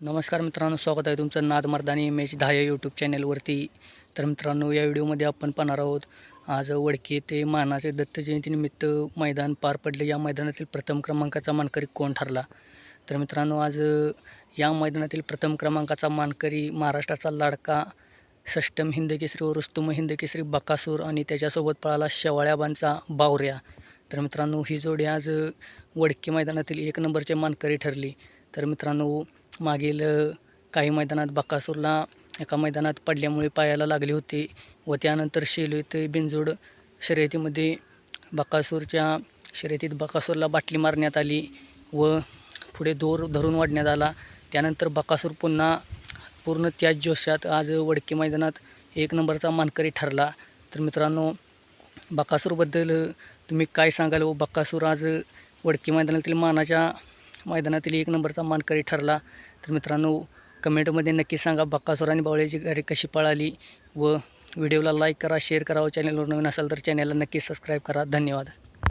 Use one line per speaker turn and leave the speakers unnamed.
नमस्कार मित्रांनो स्वागत आहे तुमचं नाद मर्दानी एम एच दहा या यूट्यूब चॅनलवरती तर मित्रांनो या व्हिडिओमध्ये आपण पाहणार आहोत आज वडकी ते मानाचे दत्त जयंतीनिमित्त मैदान पार पडले. या मैदानातील प्रथम क्रमांकाचा मानकरी कोण ठरला? तर मित्रांनो आज या मैदानातील प्रथम क्रमांकाचा मानकरी महाराष्ट्राचा लाडका षष्टम हिंदकेसरी व रुस्तुम हिंदकेसरी बकासूर आणि त्याच्यासोबत पळाला शेवाळ्याबांचा बावऱ्या. तर मित्रांनो ही जोडी आज वडकी मैदानातील एक नंबरचे मानकरी ठरली. तर मित्रांनो मागील काही मैदानात बकासूरला एका मैदानात पडल्यामुळे पायाला लागले होते व त्यानंतर शेलू ते बिनजोड शर्यतीमध्ये बकासूरच्या शर्यतीत बकासूरला बाटली मारण्यात आली व पुढे दोर धरून वाढण्यात आला. त्यानंतर बकासूर पुन्हा पूर्ण त्याच जोशात आज वडकी मैदानात एक नंबरचा मानकरी ठरला. तर मित्रांनो बकासूरबद्दल तुम्ही काय सांगाल व बकासूर आज वडकी मैदानातील मानाच्या मैदानातील एक नंबरचा मानकरी ठरला. तर मित्रांनो कमेंटमध्ये नक्की सांगा बक्कासोर आणि बावळ्याची गाडी कशी पळाली व व्हिडिओला लाईक करा शेअर करा व चॅनलवर नवीन असाल तर चॅनलला नक्की सबस्क्राईब करा. धन्यवाद.